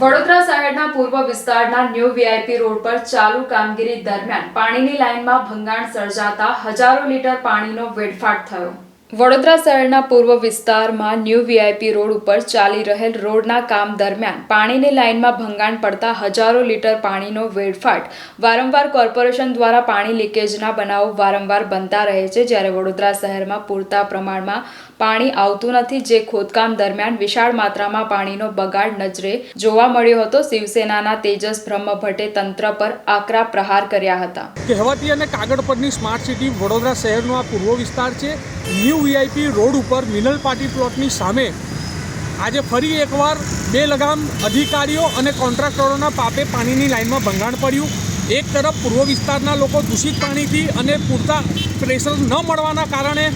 વડોદરા શહેરના પૂર્વ વિસ્તારના ન્યૂ વીઆઈપી રોડ પર ચાલુ કામગીરી દરમિયાન પાણીની લાઇનમાં ભંગાણ સર્જાતા હજારો લીટર પાણીનો વેડફાટ થયો. વડોદરા શહેરના પૂર્વ વિસ્તારમાં ન્યૂ વીઆઈપી રોડ ઉપર ચાલી રહેલ રોડના કામ દરમિયાન પાણીની લાઇનમાં ભંગાણ પડતા હજારો લીટર પાણીનો વેડફાટ વારંવાર કોર્પોરેશન દ્વારા પાણી લીકેજના બનાવો વારંવાર બનતા રહે છે. જ્યારે વડોદરા શહેરમાં પૂરતા પ્રમાણમાં પાણી આવતું નથી, જે ખોદકામ દરમિયાન વિશાળ માત્રામાં પાણીનો બગાડ નજરે જોવા મળ્યો હતો, શિવસેનાના તેજસ બ્રહ્મભટ્ટે તંત્ર પર આકરા પ્રહાર કર્યા હતા. કહેવાતી અને કાગળ પરની સ્માર્ટ સિટી વડોદરા શહેરનો આ પૂર્વ વિસ્તાર છે. ન્યૂ વીઆઈપી રોડ ઉપર મિનલ પાર્ટી પ્લોટની સામે આજે ફરી એકવાર બે લગામ અધિકારીઓ અને કોન્ટ્રાક્ટરોના પાપે પાણીની લાઇનમાં ભંગાણ પડ્યું. એક તરફ પૂર્વ વિસ્તારના લોકો દૂષિત પાણીથી અને પૂરતા પ્રેશર ન મળવાના કારણે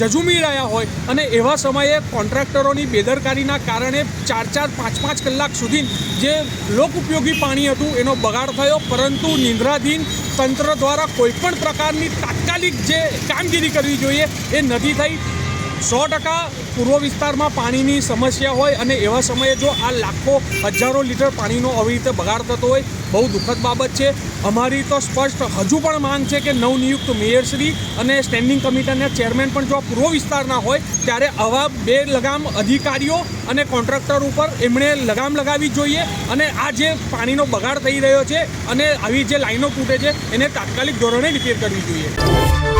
જજુમી રહ્યા હોય અને એવા સમયે કોન્ટ્રાક્ટરોની બેદરકારીના કારણે ચાર ચાર પાંચ પાંચ કલાક સુધી જે લોક ઉપયોગી પાણી હતું એનો બગાડ થયો. પરંતુ નિંદ્રાધીન તંત્ર દ્વારા કોઈપણ પ્રકારની તાત્કાલિક જે કામગીરી કરવી જોઈએ એ નથી થઈ. સો ટકા પૂર્વ વિસ્તારમાં પાણીની સમસ્યા હોય અને એવા સમયે જો આ લાખો હજારો લીટર પાણીનો આવી રીતે બગાડ થતો હોય, બહુ દુઃખદ બાબત છે. અમારી તો સ્પષ્ટ હજુ પણ માંગ છે કે નવનિયુક્ત મેયરશ્રી અને સ્ટેન્ડિંગ કમિટીના ચેરમેન પણ જો પૂર્વ વિસ્તારના હોય, ત્યારે આવા બે લગામ અધિકારીઓ અને કોન્ટ્રાક્ટર ઉપર એમણે લગામ લગાવવી જોઈએ અને આ જે પાણીનો બગાડ થઈ રહ્યો છે અને આવી જે લાઈનો તૂટે છે, એને તાત્કાલિક ધોરણે રિપેર કરવી જોઈએ.